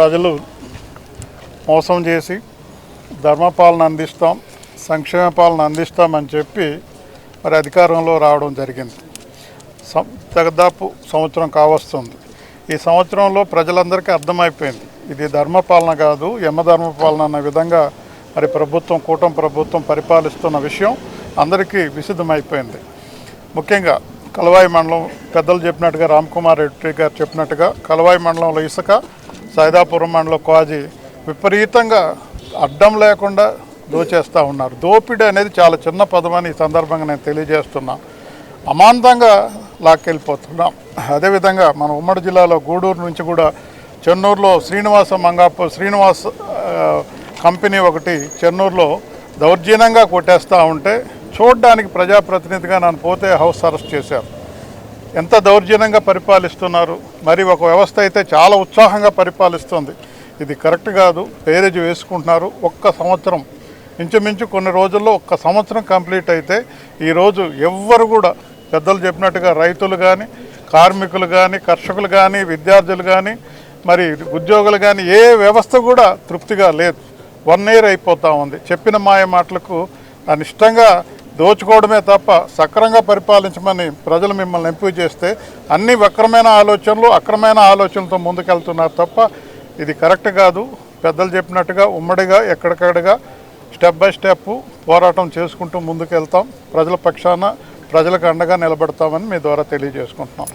ప్రజలు మోసం చేసి ధర్మపాలన అందిస్తాం సంక్షేమ పాలన అందిస్తామని చెప్పి మరి అధికారంలో రావడం జరిగింది. సం- దాదాపు సంవత్సరం కావస్తుంది. ఈ సంవత్సరంలో ప్రజలందరికీ అర్థమైపోయింది. ఇది ధర్మపాలన కాదు యమధర్మపాలన అన్న విధంగా మరి ప్రభుత్వం కూటమి ప్రభుత్వం పరిపాలిస్తున్న విషయం అందరికీ విసిద్ధమైపోయింది ముఖ్యంగా కలవాయి మండలం పెద్దలు చెప్పినట్టుగా రామ్కుమార్ రెడ్డి గారు చెప్పినట్టుగా కలవాయి మండలంలో ఇసుక సైదాపురం మండలం క్వాజీ విపరీతంగా అడ్డం లేకుండా దోచేస్తూ ఉన్నారు. దోపిడీ అనేది చాలా చిన్న పదమని ఈ సందర్భంగా నేను తెలియజేస్తున్నాను అమాంతంగా లాక్కెళ్ళిపోతున్నాం. అదేవిధంగా మన ఉమ్మడి జిల్లాలో గూడూరు నుంచి కూడా చెన్నూరులో శ్రీనివాస మంగాపు శ్రీనివాస్ కంపెనీ ఒకటి చెన్నూరులో దౌర్జన్యంగా కొట్టేస్తూ ఉంటే చూడడానికి ప్రజాప్రతినిధిగా నన్ను పోతే హౌస్ అరెస్ట్ చేశారు. ఎంత దౌర్జన్యంగా పరిపాలిస్తున్నారు. మరి ఒక వ్యవస్థ అయితే చాలా ఉత్సాహంగా పరిపాలిస్తుంది. ఇది కరెక్ట్ కాదు. పేరేజ్ వేసుకుంటున్నారు. ఒక్క సంవత్సరం. ఇంచుమించు కొన్ని రోజుల్లో ఒక్క సంవత్సరం కంప్లీట్ అయితే ఈరోజు ఎవ్వరు కూడా పెద్దలు చెప్పినట్టుగా రైతులు కానీ కార్మికులు కానీ కర్షకులు కానీ విద్యార్థులు కానీ మరి ఉద్యోగులు కానీ ఏ వ్యవస్థ కూడా తృప్తిగా లేదు. వన్ ఇయర్ అయిపోతూ ఉంది. చెప్పిన మాయ మాటలకు అనిష్టంగా దోచుకోవడమే తప్ప సక్రంగా పరిపాలించమని ప్రజలు మిమ్మల్ని ఎంపిక చేస్తే అన్ని వక్రమైన ఆలోచనలు అక్రమైన ఆలోచనలతో ముందుకెళ్తున్నారు తప్ప ఇది కరెక్ట్ కాదు. పెద్దలు చెప్పినట్టుగా ఉమ్మడిగా ఎక్కడికక్కడగా స్టెప్ బై స్టెప్ పోరాటం చేసుకుంటూ ముందుకెళ్తాం. ప్రజల పక్షాన ప్రజలకు అండగా నిలబడతామని మీ ద్వారా తెలియజేసుకుంటున్నాం.